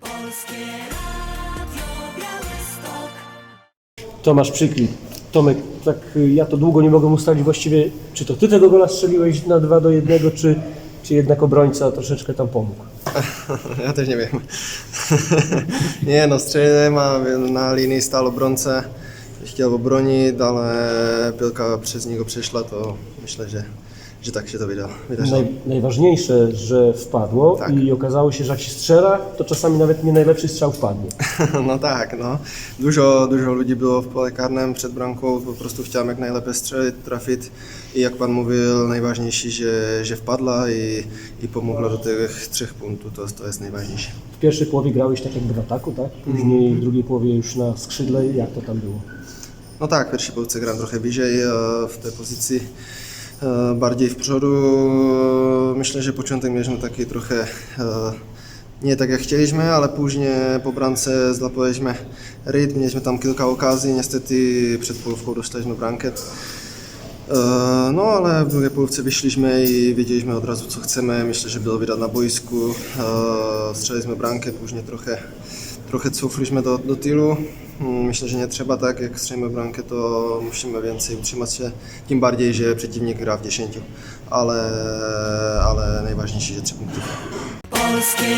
Polskie Radio Białystok. Tomasz Przykli. Tomek, tak ja to długo nie mogę ustalić właściwie, czy to ty tego gola strzeliłeś na 2 do 1, czy, czy jednak obrońca troszeczkę tam pomógł. Ja też nie wiem. nie no, strzeliłem, a na linii stał obrońca. Chciał obronić, ale piłka przez niego przeszła, to myślę, że, że tak się to wyda- wydarzyło. Naj, najważniejsze, że wpadło Tak. i okazało się, że jak się strzela, to czasami nawet nie najlepszy strzał wpadnie. No tak, no. Dużo, dużo ludzi było w pole karnym przed bramką, po prostu chciałem jak najlepiej strzelić, trafić i jak Pan mówił, najważniejsze, że, że wpadła i, i pomogła do tych trzech punktów, to, to jest najważniejsze. W pierwszej połowie grałeś tak jakby w ataku, tak? Później w drugiej połowie już na skrzydle. Jak to tam było? No tak, w pierwszej połówce gram trochę bliżej e, w tej pozycji, bardziej w przodu. Myślę, że początek mieliśmy taki trochę e, nie tak jak chcieliśmy, ale później po bramce złapaliśmy rytm, mieliśmy tam kilka okazji, niestety przed połówką dostaliśmy bramkę. E, No ale w drugiej połówce wyszliśmy i wiedzieliśmy od razu co chcemy. Myślę, że było widać na boisku. E, Strzeliliśmy bramkę, później trochę, trochę cofliśmy do, do tyłu. Mm, Myślę, że nie trzeba tak, jak strzelimy bramkę, to musimy więcej utrzymać się. Tym bardziej, że przeciwnik gra w 10, ale, ale najważniejsze, że trzy punkty. Polskie.